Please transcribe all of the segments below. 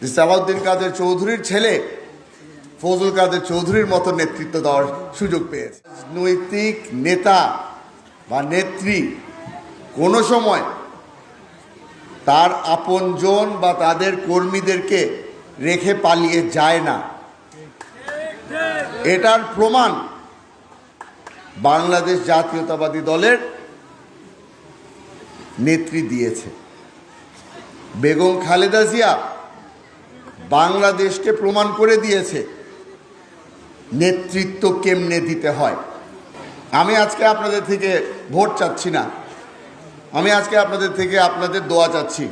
যে সালাউদ্দিন কাদের চৌধুরীর ছেলে ফজল কাদের চৌধুরীর মতো নেতৃত্ব দেওয়ার সুযোগ পেয়েছে। রাজনৈতিক নেতা বা নেত্রী কোনো সময় তার আপনজন বা তাদের কর্মীদেরকে রেখে পালিয়ে যায় না। এটার প্রমাণ বাংলাদেশ জাতীয়তাবাদী দলের নেত্রী দিয়েছে। বেগম খালেদা জিয়া বাংলাদেশকে প্রমাণ করে দিয়েছে। নেতৃত্ব কেমনে দিতে হয়? আমি আজকে আপনাদের থেকে ভোট চাচ্ছি না। আমি আজকে আপনাদের থেকে আপনাদের দোয়া চাচ্ছি।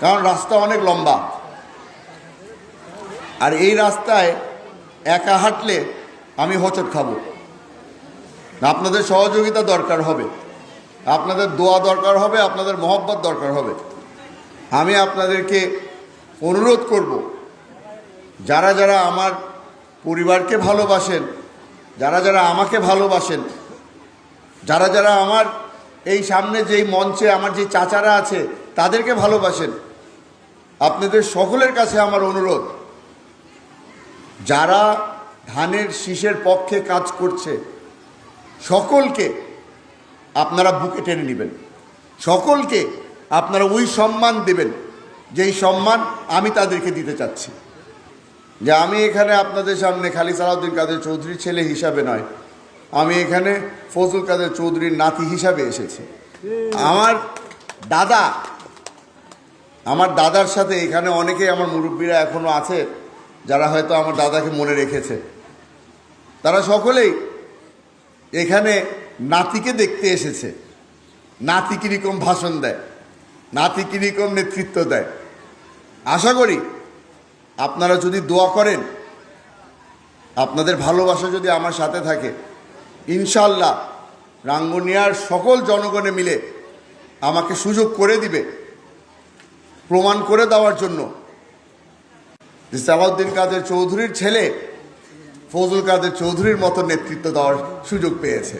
কারণ রাস্তা অনেক লম্বা। আর এই রাস্তায় একা হাঁটলে আমি হচট খাব। আপনাদের সহযোগিতা দরকার হবে। আপনাদের দোয়া দরকার হবে, আপনাদের মহব্বত দরকার হবে। আমি আপনাদেরকে অনুরোধ করব, যারা যারা আমার পরিবারকে ভালোবাসেন, যারা যারা আমাকে ভালোবাসেন, যারা যারা আমার এই সামনে যেই মঞ্চে আমার যে চাচারা আছে, তাদেরকে ভালোবাসেন, আপনাদের সকলের কাছে আমার অনুরোধ, যারা ধানের শীষের পক্ষে কাজ করছে, সকলকে আপনারা বুকে টেনে নেবেন, সকলকে আপনারা ওই সম্মান দেবেন। যেই সম্মান আমি তাদেরকে দিতে চাচ্ছি। যে আমি এখানে আপনাদের সামনে খালি সালাউদ্দিন কাদের চৌধুরীর ছেলে হিসাবে নয়, আমি এখানে ফজল কাদের চৌধুরীর নাতি হিসাবে এসেছি। আমার দাদা, আমার দাদার সাথে এখানে অনেকেই আমার মুরব্বীরা এখনও আছে, যারা হয়তো আমার দাদাকে মনে রেখেছে। তারা সকলেই এখানে নাতিকে দেখতে এসেছে নাতি কীরকম ভাষণ দেয়। নাতি কীরকম নেতৃত্ব দেয়? আশা করি আপনারা যদি দোয়া করেন, আপনাদের ভালোবাসা যদি আমার সাথে থাকে ইনশাল্লাহ রাঙ্গুনিয়ার সকল জনগণে মিলে আমাকে সুযোগ করে দিবে, প্রমাণ করে দেওয়ার জন্য। যে কাদের চৌধুরীর ছেলে ফজল কাদের চৌধুরীর মতো নেতৃত্ব দেওয়ার সুযোগ পেয়েছে।